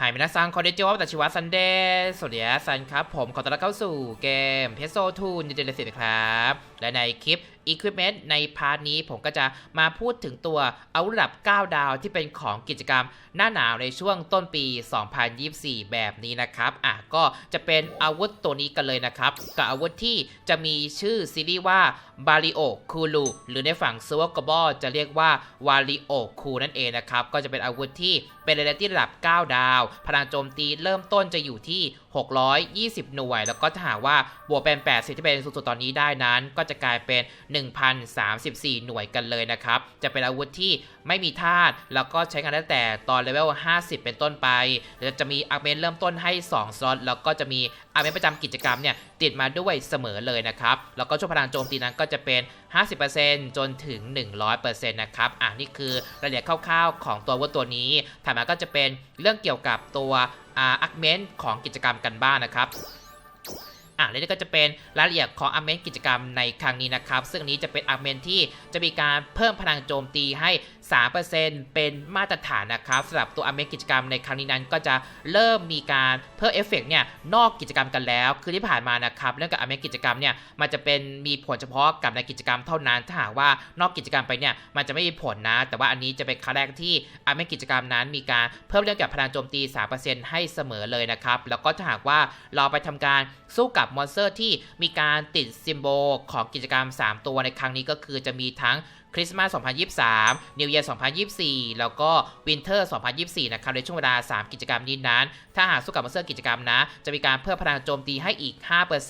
หายมินาซังคอนเดจิวะตัชิวะซันเดย์สวัสดีครับซันครับ ผมขอต้อนรับเข้าสู่เกมเพโซทูนเดเนสิตครับ และในคลิป Equipment ในพาร์ทนี้ผมก็จะมาพูดถึงตัวอาวุธระดับ 9 ดาวที่เป็นของกิจกรรมหน้าหนาวในช่วงต้นปี 2024 แบบนี้นะครับอะก็จะเป็นอาวุธตัวนี้กันเลยนะครับ กับอาวุธที่จะมีชื่อซีรีส์ว่าบาริโอคูลูหรือในฝั่งซ w วอร์กบอจะเรียกว่าวาริโอคูนั่นเองนะครับ ก็จะเป็นอาวุธที่เป็นเรดที่ระดับ 9 ดาว พลังโจมตีเริ่มต้นจะอยู่ที่ 620 หน่วย แล้วก็ถ้าหากว่าบวกเป็น 80 ที่เป็นสูงสุดตอนนี้ได้นั้น ก็จะกลายเป็น 1,034 หน่วยกันเลยนะครับ จะเป็นอาวุธที่ไม่มีธาตุแล้วก็ใช้งานได้แต่ตอนเลเวล 50 เป็นต้นไปแล้วจะมีอาร์เมนเริ่มต้นให้ 2 สล็อตแล้วก็จะมีอาร์เมนประจำกิจกรรมเนี่ยติดมาด้วยเสมอเลยนะครับ แล้วก็ช่วงพลังโจมตีนั้นก็จะเป็น 50%จนถึง 100%นะครับ อะนี่คือรายละเอียดคร่าวๆ ของตัววุธตัวนี้ถัดมาก็จะเป็นเรื่องเกี่ยวกับตัว อาร์เมนของกิจกรรมกันบ้างนะครับ อะและนี่ก็จะเป็นรายละเอียดของอาร์เมนกิจกรรมในครั้งนี้นะครับ ซึ่งอันนี้จะเป็นอาร์เมนที่จะมีการเพิ่มพลังโจมตีให้ 3%เป็นมาตรฐานนะครับสำหรับตัวอาร์เมนกิจกรรมในครั้งนี้นั้นก็จะเริ่มมีการเพิ่มเอฟเฟกต์เนี่ยนอกกิจกรรมกันแล้ว คือที่ผ่านมานะครับเรื่องกับอาร์เมนกิจกรรมเนี่ยมันจะเป็นมีผลเฉพาะกับในกิจกรรมเท่านั้นถ้าหากว่านอกกิจกรรมไปเนี่ยมันจะไม่มีผลนะ แต่ว่าอันนี้จะเป็นครั้งแรกที่อาร์เมนกิจกรรมนั้น มีการเพิ่มเรื่องกับพลังโจมตี 3%ให้เสมอเลยนะครับแล้วก็ถ้าหากว่าเราไปทำการสู้กับมอนสเตอร์ที่มีการติดซิมโบลของกิจกรรม 3 ตัวในครั้งนี้ก็คือจะมีทั้ง คริสต์มาส 2023 New Year 2024 แล้วก็วินเทอร์2024 นะครับในช่วงเวลา 3 กิจกรรมนี้นั้น ถ้าหากสู้กับมอนสเตอร์กิจกรรมนะ จะมีการเพิ่มพลังโจมตีให้อีก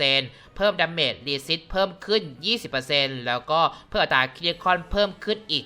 5%เพิ่มดาเมจรีซิตเพิ่มขึ้น 20%แล้วก็เพิ่มอัตราคริติคอนเพิ่มขึ้นอีก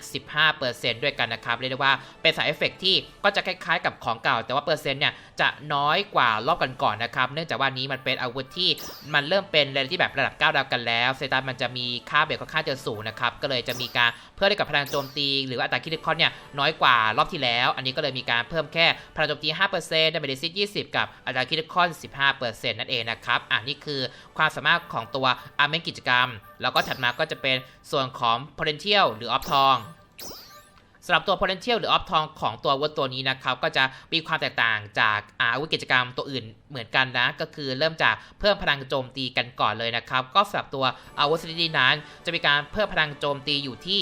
15%ด้วยกันนะครับ เรียกได้ว่าเป็นสายเอฟเฟกที่ก็จะคล้ายๆ กับของเก่า แต่ว่าเปอร์เซ็นต์เนี่ยจะน้อยกว่ารอบก่อนๆนนะครับ เนื่องจากว่านี้มันเป็นอาวุธที่มันเริ่มเป็นเรนที่แบบระดับ 9 ดาวกันแล้วเซตัสมันจะมีค่าเบรกค่อนข้างจะสูงนะครับ ก็เลยจะมีการ พื่อได้กับพลังโจมตี หรือว่าอัตราคริติคอนเนี่ยน้อยกว่ารอบที่แล้ว อันนี้ก็เลยมีการเพิ่มแค่พลังโจมตี 5%ดาเมจซิต20 กับอัตราคริติคอน 15%นั่นเองนะครับอะนี่คือความสามารถของตัวอาร์เมนกิจกรรม แล้วก็ถัดมาก็จะเป็นส่วนของ potential หรือออฟทองำหรับตัว potential หรือออฟทองของตัววุธตัวนี้นะครับก็จะมีความแตกต่างจากอาวุธกิจกรรมตัวอื่นเหมือนกันนะ ก็คือเริ่มจากเพิ่มพลังโจมตีกันก่อนเลยนะครับ ก็สำหรับตัวอาวุธชนิดนั้น จะมีการเพิ่มพลังโจมตีอยู่ที่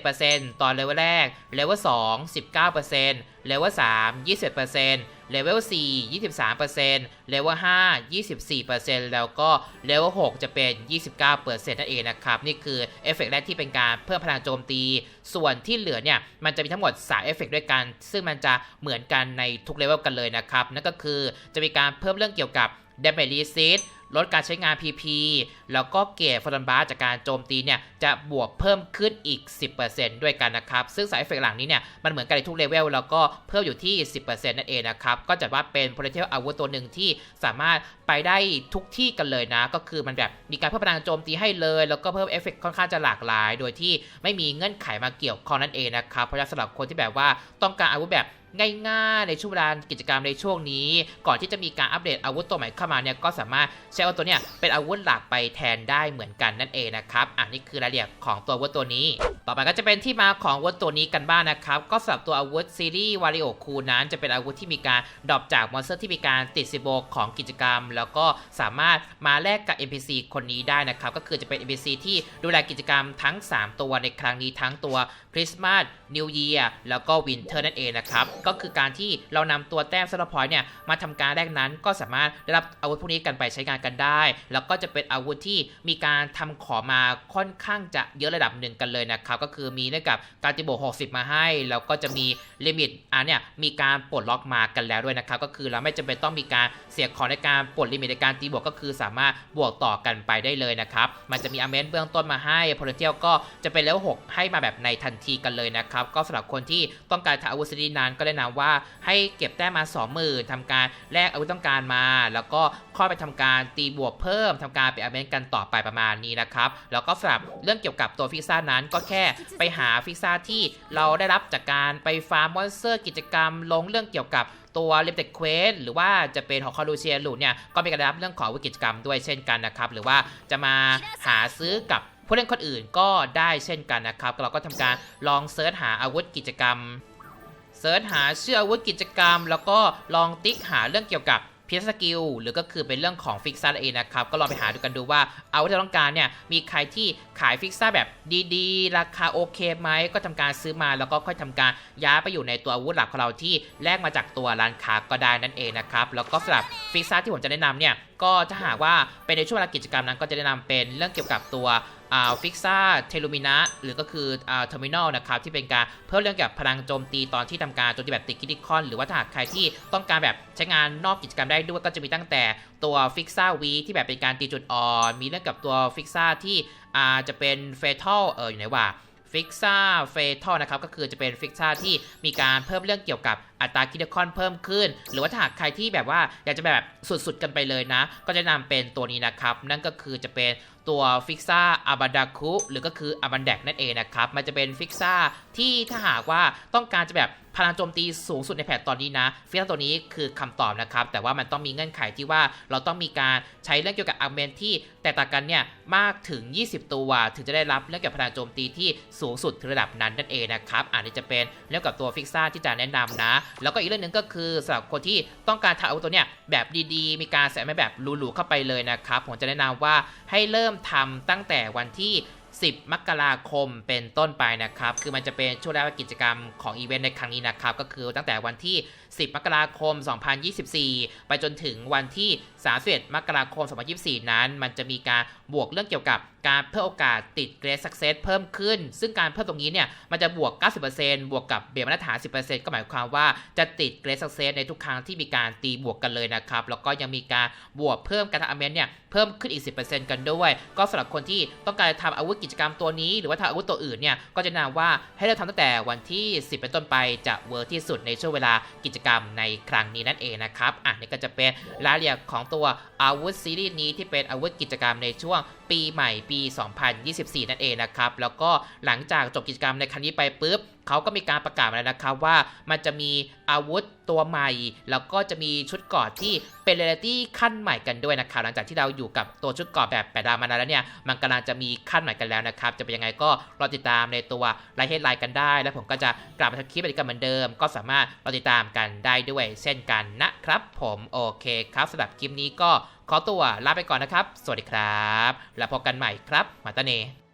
17%ตอนเลเวลแรกเลเวล2 19%เลเวล3 21% เลเวล4 23%เลเวล5 24%แล้วก็เลเวล6จะเป็น 29%นั่นเองนะครับ นี่คือเอฟเฟกต์แรกที่เป็นการเพิ่มพลังโจมตี ส่วนที่เหลือเนี่ย มันจะมีทั้งหมด3เอฟเฟกต์ด้วยกัน ซึ่งมันจะเหมือนกันในทุกเลเวลกันเลยนะครับ นั่นก็คือจะมีการเพิ่มเรื่องเกี่ยวกับ Damage Resist ลดการใช้งาน PP แล้วก็เกรดฟอร์นบาร์จากการโจมตีเนี่ยจะบวกเพิ่มขึ้นอีก 10%ด้วยกันนะครับ ซึ่งสายเอฟเฟกต์หลังนี้เนี่ยมันเหมือนกันในทุกเลเวลแล้วก็เพิ่มอยู่ที่ 10%นั่นเองนะครับ ก็จะว่าเป็น potential อาวุธตัวหนึ่งที่สามารถไปได้ทุกที่กันเลยนะ ก็คือมันแบบมีการเพิ่มพลังโจมตีให้เลย แล้วก็เพิ่มเอฟเฟกต์ค่อนข้างจะหลากหลาย โดยที่ไม่มีเงื่อนไขมาเกี่ยวข้องนั่นเองนะครับเพราะฉะนั้นสำหรับคนที่แบบว่าต้องการอาวุธแบบง่ายๆในช่วงเวลากิจกรรมในช่วงนี้ ก่อนที่จะมีการอัปเดตอาวุธตัวใหม่เข้ามาเนี่ยก็สามารถใช้อาวุธตัวเนี้ยเป็นอาวุธหลักไปแทนได้เหมือนกันนั่นเองนะครับอันนี้คือรายละเอียดของตัวอาวุธตัวนี้ ต่อไปก็จะเป็นที่มาของอาวุธตัวนี้กันบ้างนะครับก็สำหรับตัวอาวุธซีรีส์วาริโอคูนั้นจะเป็นอาวุธที่มีการดรอปจากมอนสเตอร์ที่มีการติดซิโบของกิจกรรม แล้วก็สามารถมาแลกกับ NPC คนนี้ได้นะครับก็คือจะเป็น NPC ที่ดูแลกิจกรรมทั้ง 3 ตัวในครั้งนี้ทั้งตัวคริสต์มาสนิวเยียร์แล้วก็วินเทอร์นั่นเองนะครับก็คือการที่เรานำตัวแต้มสลับพอยต์เนี่ยมาทำการแรกนั้น ก็สามารถได้รับอาวุธพวกนี้กันไปใช้งานกันได้ แล้วก็จะเป็นอาวุธที่มีการทำขอมาค่อนข้างจะเยอะระดับหนึ่งกันเลยนะครับก็คือมีเนื่องกับการติโบ60 มาให้ แล้วก็จะมีลิมิตอะเนี่ยมีการปลดล็อกมากันแล้วด้วยนะครับก็คือเราไม่จำเป็นต้องมีการเสียของในการปลดลิมิตในการตีบวกก็คือสามารถบวกต่อกันไปได้เลยนะครับมันจะมีอเมนเบื้องต้นมาให้พลเทียลก็จะเป็นเลเวล6ให้มาแบบในทันทีกันเลยนะครับก็สำหรับคนที่ต้องการทำอาวุธชนิดนั้นก็แนะนำว่าให้เก็บแต้มมา20,000ทำการแลกอาวุธต้องการมา แล้วก็ค่อยไปทำการตีบวกเพิ่มทำการไปอเมนกันต่อไปประมาณนี้นะครับ แล้วก็สำหรับเรื่องเกี่ยวกับตัวฟิซ่านั้นก็แค่ไปหาฟิซ่าที่เราได้รับจากการไปฟาร์มมอนสเตอร์กิจกรรม ลงเรื่องเกี่ยวกับตัวเล m เ t ็ q เควสหรือว่าจะเป็นของคอรูเชียลูเนี่ยก็มีการได้รับเรื่องของวุธกิจกรรมด้วยเช่นกันนะครับหรือว่าจะมาหาซื้อกับผู้เล่นคนอื่นก็ได้เช่นกันนะครับ เราก็ทำการลองเซิร์ชหาอาวุธกิจกรรม เซิร์ชหาชื่ออาวุธกิจกรรม แล้วก็ลองติ๊กหาเรื่องเกี่ยวกับเพียสกิลหรือก็คือเป็นเรื่องของฟิกซ่าเองนะครับ ก็ลองไปหาดูกันดูว่าอาวุธที่เราต้องการเนี่ย มีใครที่ขายฟิกซ่าแบบดีๆ ราคาโอเคไหม ก็ทำการซื้อมาแล้วก็ค่อยทำการย้ายไปอยู่ในตัวอาวุธหลักของเราที่แลกมาจากตัวร้านค้าก็ได้นั่นเองนะครับ แล้วก็สำหรับฟิกซ่าที่ผมจะแนะนำเนี่ย ก็ถ้าหากว่าเป็นในช่วงเวลากิจกรรมนั้นก็จะแนะนำเป็นเรื่องเกี่ยวกับตัว อ่าฟิกซ่าเทลูมินะหรือก็คืออ่าเทอร์มินอลนะครับที่เป็นการเพิ่มเรื่องเกี่ยวกับพลังโจมตีตอนที่ทำการโจมตีแบบติดคิดิคอน หรือว่าถ้าหากใครที่ต้องการแบบใช้งานนอกกิจกรรมได้ด้วยก็จะมีตั้งแต่ตัวฟิกซ่าวีที่แบบเป็นการตีจุดอ่อนมีเรื่องกับตัวฟิกซ่าที่อ่าจะเป็นเฟทัลเอออยู่ไหนวะฟิกซ่าเฟทัลนะครับก็คือจะเป็นฟิกซ่าที่มีการเพิ่มเรื่องเกี่ยวกับ อัตราคิดคอนเพิ่มขึ้น หรือว่าถ้าหากใครที่แบบว่าอยากจะแบบสุดๆกันไปเลยนะ ก็จะนำเป็นตัวนี้นะครับ นั่นก็คือจะเป็นตัวฟิกซ่าอาบันดาคุหรือก็คืออาบันแดกนั่นเองนะครับ มันจะเป็นฟิกซ่าที่ถ้าหากว่าต้องการจะแบบพลังโจมตีสูงสุดในแพทตอนนี้นะฟิกซ่าตัวนี้คือคำตอบนะครับ แต่ว่ามันต้องมีเงื่อนไขที่ว่าเราต้องมีการใช้เรื่องเกี่ยวกับอาร์เมนที่แตกต่างกันเนี่ยมากถึง 20 ตัว ถึงจะได้รับเรื่องเกี่ยวกับพลังโจมตีที่สูงสุดถึงระดับนั้นนั่นเองนะครับอันนี้จะเป็นเรื่องกับตัวฟิกซ่าที่จะแนะนำนะแล้วก็อีกเรื่องหนึ่งก็คือสำหรับคนที่ต้องการทำอาวุธตัวเนี้ยแบบดีๆ มีการใส่ไม่แบบหรูๆเข้าไปเลยนะครับผมจะแนะนำว่าให้เริ่มทำตั้งแต่วันที่ 10 มกราคมเป็นต้นไปนะครับ คือมันจะเป็นช่วงแรกกิจกรรมของอีเวนต์ในครั้งนี้นะครับ ก็คือตั้งแต่วันที่10 มกราคม 2024 ไปจนถึงวันที่ 31 มกราคม 2024 นั้น มันจะมีการบวกเรื่องเกี่ยวกับการเพิ่มโอกาสติดเกรดสักเซสเพิ่มขึ้น ซึ่งการเพิ่มตรงนี้เนี่ย มันจะบวก 90%บวกกับเบียร์มาตรฐาน 10%ก็หมายความว่าจะติดเกรดสักเซสในทุกครั้งที่มีการตีบวกกันเลยนะครับ แล้วก็ยังมีการบวกเพิ่มการทำอาเมนเนี่ยเพิ่มขึ้นอีก 10%กันด้วย ก็สำหรับคนที่ต้องการจะทำอาวุธกิจกรรมตัวนี้ หรือว่าทำอาวุธตัวอื่นเนี่ย ก็จะแนะนำว่าให้เราทำตั้งแต่วันที่ 10 เป็นต้นไปจะเวิร์กที่สุดในช่วงเวลากิจกรรมในครั้งนี้นั่นเองนะครับอะนี่ก็จะเป็นรายละเอียดของตัวอาวุธซีรีส์นี้ที่เป็นอาวุธกิจกรรมในช่วงปีใหม่ปี 2024 นั่นเองนะครับแล้วก็หลังจากจบกิจกรรมในครั้งนี้ไปปุ๊บ เขาก็มีการประกาศมาแล้วนะครับว่ามันจะมีอาวุธตัวใหม่ แล้วก็จะมีชุดเกราะที่เป็นเรลิตี้ขั้นใหม่กันด้วยนะครับหลังจากที่เราอยู่กับตัวชุดเกราะแบบแปดดาวมานานแล้วเนี่ยมันกำลังจะมีขั้นใหม่กันแล้วนะครับจะเป็นยังไงก็รอติดตามในตัวไลท์เฮดไลน์กันได้ แล้วผมก็จะกลับมาทำคลิปอีกกันเหมือนเดิม ก็สามารถรอติดตามกันได้ด้วยเช่นกันนะครับผมโอเคครับสำหรับคลิปนี้ก็ขอตัวลาไปก่อนนะครับ สวัสดีครับ แล้วพบกันใหม่ครับ มาตาเน